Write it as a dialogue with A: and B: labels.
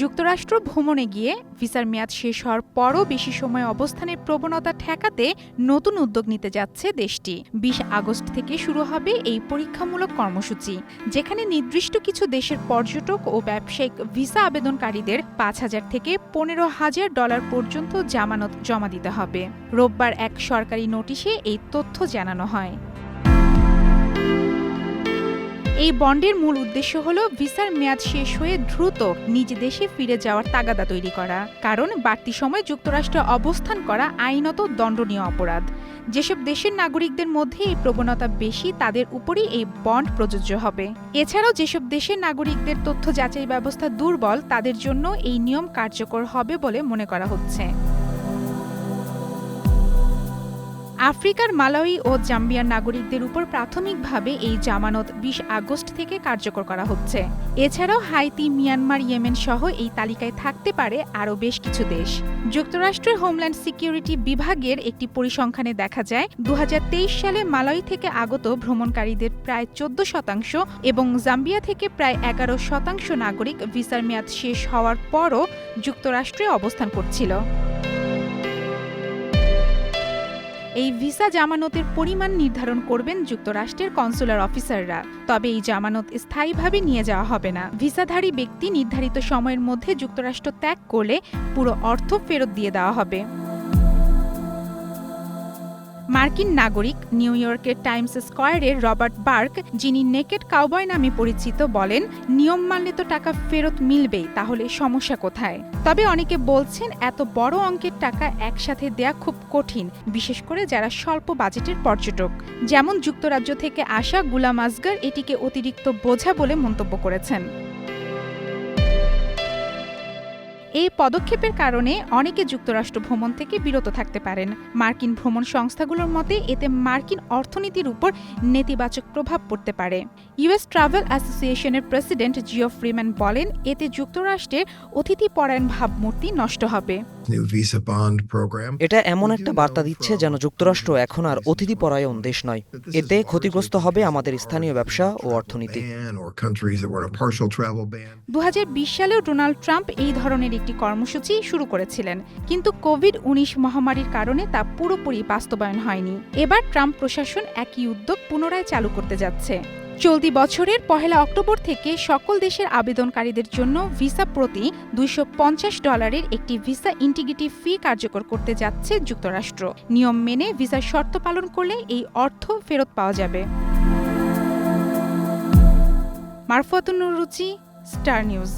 A: যুক্তরাষ্ট্র ভ্রমণে গিয়ে ভিসার মেয়াদ শেষ হওয়ার পরও বেশি সময় অবস্থানের প্রবণতা ঠেকাতে নতুন উদ্যোগ নিতে যাচ্ছে দেশটি। বিশ আগস্ট থেকে শুরু হবে এই পরীক্ষামূলক কর্মসূচি, যেখানে নির্দিষ্ট কিছু দেশের পর্যটক ও ব্যবসায়িক ভিসা আবেদনকারীদের পাঁচ হাজার থেকে পনেরো হাজার ডলার পর্যন্ত জামানত জমা দিতে হবে। রোববার এক সরকারি নোটিশে এই তথ্য জানানো হয়। এই বন্ডের মূল উদ্দেশ্য হল ভিসার মেয়াদ শেষ হয়ে দ্রুত নিজ দেশে ফিরে যাওয়ার তাগাদা তৈরি করা, কারণ বাড়তি সময় যুক্তরাষ্ট্রে অবস্থান করা আইনত দণ্ডনীয় অপরাধ। যেসব দেশের নাগরিকদের মধ্যে এই প্রবণতা বেশি, তাদের উপরই এই বন্ড প্রযোজ্য হবে। এছাড়াও যেসব দেশের নাগরিকদের তথ্য যাচাই ব্যবস্থা দুর্বল, তাদের জন্য এই নিয়ম কার্যকর হবে বলে মনে করা হচ্ছে। আফ্রিকার মালাউই ও জাম্বিয়ার নাগরিকদের উপর প্রাথমিকভাবে এই জামানত বিশ আগস্ট থেকে কার্যকর করা হচ্ছে। এছাড়াও হাইতি, মিয়ানমার, ইয়েমেন সহ এই তালিকায় থাকতে পারে আরও বেশ কিছু দেশ। যুক্তরাষ্ট্রের হোমল্যান্ড সিকিউরিটি বিভাগের একটি পরিসংখ্যানে দেখা যায় দু হাজার তেইশ সালে মালাউই থেকে আগত ভ্রমণকারীদের প্রায় চোদ্দ শতাংশ এবং জাম্বিয়া থেকে প্রায় এগারো শতাংশ নাগরিক ভিসার মেয়াদ শেষ হওয়ার পরও যুক্তরাষ্ট্রে অবস্থান করছিল। এই ভিসা জামানতের পরিমাণ নির্ধারণ করবেন যুক্তরাষ্ট্রের কনসুলার অফিসাররা। তবে এই জামানত স্থায়ীভাবে নিয়ে যাওয়া হবে না। ভিসাধারী ব্যক্তি নির্ধারিত সময়ের মধ্যে যুক্তরাষ্ট্র ত্যাগ করলে পুরো অর্থ ফেরত দিয়ে দেওয়া হবে। মার্কিন নাগরিক নিউ ইয়র্কের টাইমস স্কোয়ারের রবার্ট বার্ক, যিনি নেকেট কাউবয় নামে পরিচিত, বলেন, নিয়ম মানলে তো টাকা ফেরত মিলবেই, তাহলে সমস্যা কোথায়? তবে অনেকে বলছেন, এত বড় অঙ্কের টাকা একসাথে দেয়া খুব কঠিন, বিশেষ করে যারা স্বল্প বাজেটের পর্যটক। যেমন যুক্তরাজ্য থেকে আসা গুলাম আসগার এটিকে অতিরিক্ত বোঝা বলে মন্তব্য করেছেন। এই পদক্ষেপের কারণে অনেকে যুক্তরাষ্ট্র ভ্রমণ থেকে বিরত থাকতে পারেন মার্কিন ভ্রমণ সংস্থাগুলোর মতে এতে মার্কিন অর্থনীতির উপর নেতিবাচক প্রভাব পড়তে পারে ইউএস ট্রাভেল অ্যাসোসিয়েশনের প্রেসিডেন্ট জিও ফ্রিম্যান বলেন এতে যুক্তরাষ্ট্রের অতিথিপরায়ণ ভাবমূর্তি নষ্ট হবে.
B: এটা এমন একটা বার্তা দিচ্ছে যেন যুক্তরাষ্ট্র এখন আর অতিথি পরায়ণ দেশ নয় এতে ক্ষতিগ্রস্ত হবে আমাদের স্থানীয় ব্যবসা ও অর্থনীতি.
A: দু সালেও ডোনাল্ড ট্রাম্প এই ধরনের একটি কর্মসূচি শুরু করেছিলেন। কিন্তু কোভিড উনিশ মহামারীর কারণে তা পুরোপুরি বাস্তবায়ন হয়নি। এবার ট্রাম্প প্রশাসন একই উদ্যোগ পুনরায় চালু করতে যাচ্ছে। চলতি বছরের পহেলা অক্টোবর থেকে সকল দেশের আবেদনকারীদের জন্য ভিসা প্রতি দুইশো ডলারের একটি ভিসা ইন্টিগ্রিটি ফি কার্যকর করতে যাচ্ছে যুক্তরাষ্ট্র। নিয়ম মেনে ভিসার শর্ত পালন করলে এই অর্থ ফেরত পাওয়া যাবে। মারফতুন রুচি স্টার নিউজ।